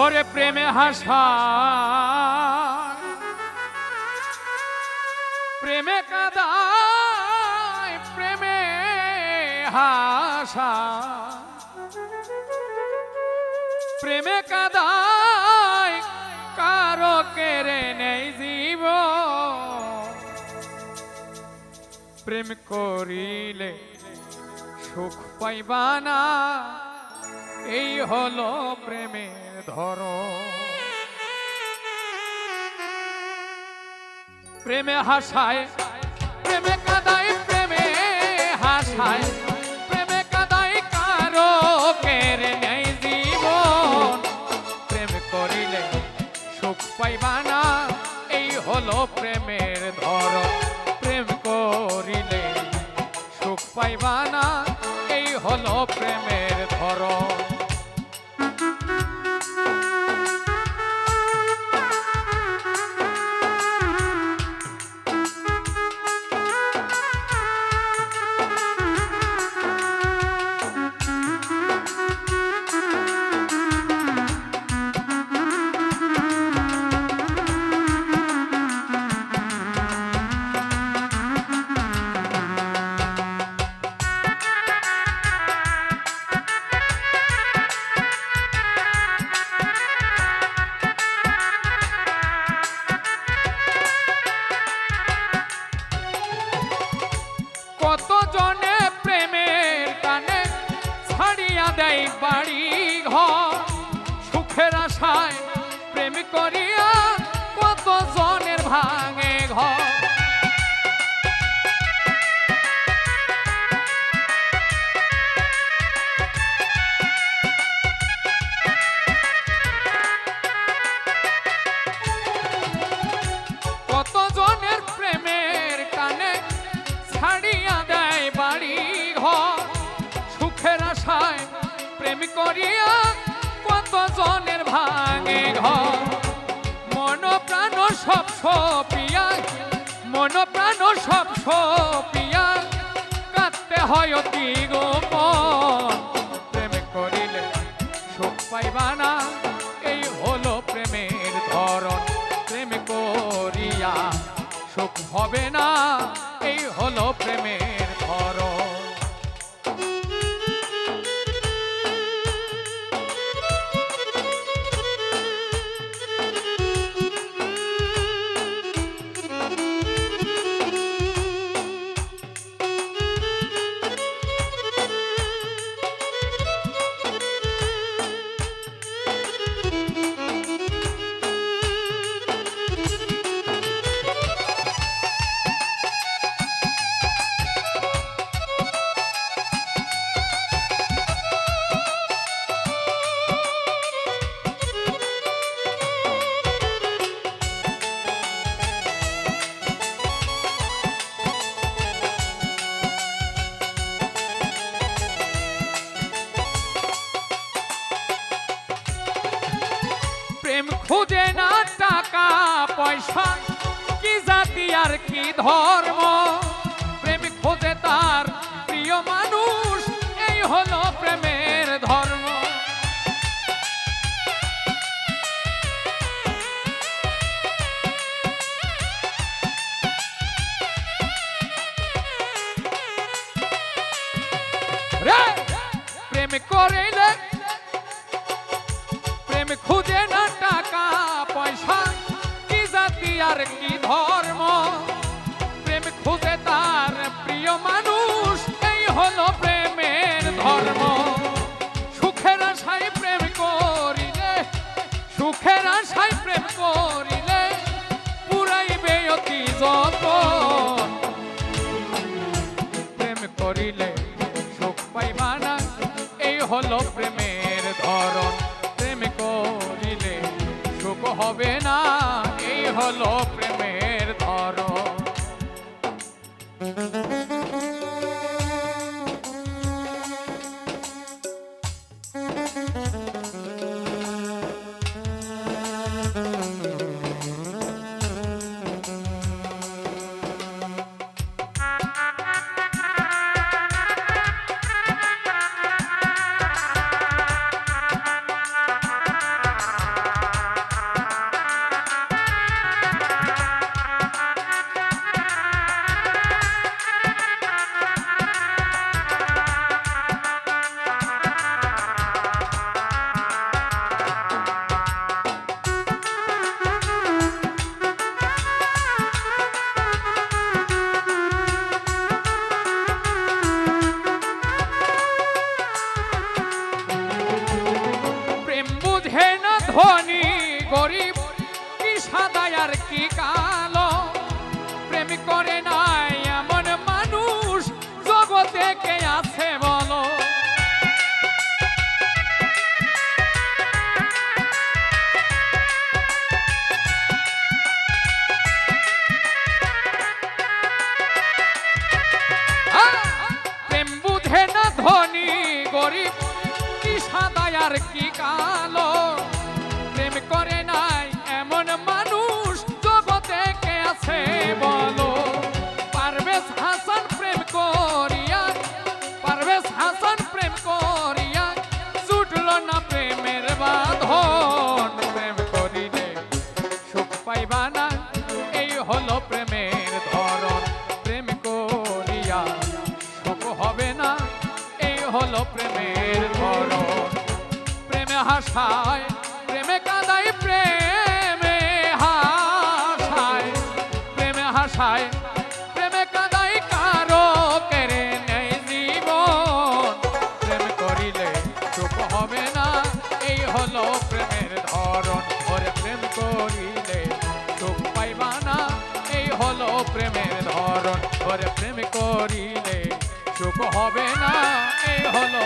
ওরে প্রেমে হাসা। প্রেমে কাদায়, প্রেমে হাসা। প্রেমে কাদায়, কারও কেড়ে নেই জীব প্রেম করিলে সুখ পাইবা না, এই হলো প্রেমের ধর। প্রেমে হাসায়, প্রেমে কাদায়, প্রেমে হাসায়, প্রেমে কাদায় কারও কেড়ে নেই জীবন। প্রেম করিলে সুখ পাইবা না, এই হলো প্রেমের ধর। প্রেম করিলে সুখ পাইবা না, এই হলো প্রেমের ধরন প্রেম করিয়া কত জনের ভাঙে ঘর। মন প্রাণ সব সপিয়া মন প্রাণ সব সপিয়া, কাঁদতে হয় অতি গোপন। খুঁজে না টাকা পয়সা, কি জাতি আর কি ধর্ম? প্রেম খোঁজে তার প্রিয় মানুষ, এই হলো প্রেমের ধর্ম। প্রেম করিলে প্রেম খুঁজে না টাকা, পয়সা, কি জাতি আর কি ধর্ম? প্রেম খুঁজে তার প্রিয় মানুষ, এই হলো প্রেমের ধর্ম। সুখের আশায় প্রেম করিলে, সুখের আশায় প্রেম করিলে পুরাইবে অতি যতন। হলো প্রেমের ধরন। হাসায় কাঁদাই কারও কেড়ে নেই প্রেম করিলে সুখ হবে না, এই হলো প্রেমের ধরন। ওরে প্রেম করিলে সুখ পাইবা এই হলো প্রেমের ধরন। ওরে প্রেম করিলে সুখ হবে না, এই হলো